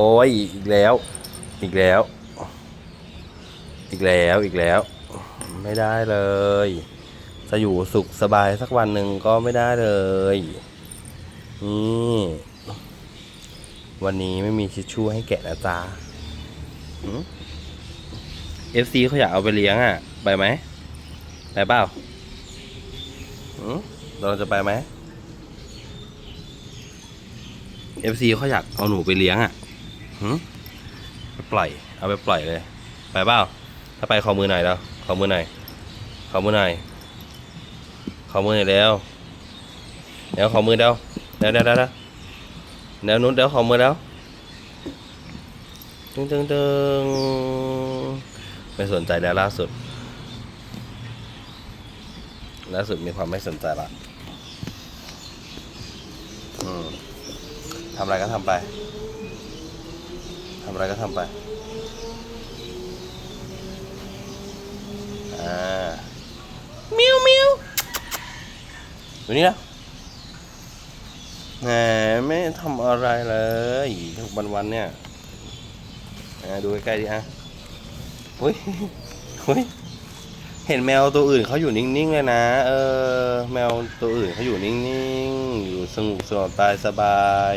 โอ้ยอีกแล้ว อีกแล้ว อีกแล้วอีกแล้ว ไม่ได้เลย จะอยู่สุขสบายสักวันหนึ่งก็ไม่ได้เลยนี่วันนี้ไม่มีทิชชู่ให้แกะนะจ๊ะเอฟซีเขาอยากเอาไปเลี้ยงอะ ไปไหมไปเปล่าหืมเราจะไปไหมเอฟซีเขาอยากเอาหนูไปเลี้ยงอะ หืมไปปล่อย เอาไปปล่อยเลย ไปเปล่าถ้าไปขอมือหน่อยแล้วขอมือหน่อยขอมือหน่อยขอมือหน่อยแล้วเดี๋ยวขอมือเดี๋ยวเดี๋ยวเดี๋ยวเดี๋ยวเดี๋ยวนู้นเดี๋ยวขอมือแล้วตึงตึงตึงไม่สนใจแล้วล่าสุดล่าสุดมีความไม่สนใจละอืมทำอะไรก็ทำไป ทำอะไรก็ทำไป อ่ามิวมิวดูนี่นะแหมไม่ทำอะไรเลยทุกวันวันเนี่ยดูใกล้ๆดิอะอุ้ยอุ้ย เห็นแมวตัวอื่นเขาอยู่นิ่งๆเลยนะ เออ แมวตัวอื่นเขาอยู่นิ่งๆ อยู่สงบสงบตายสบาย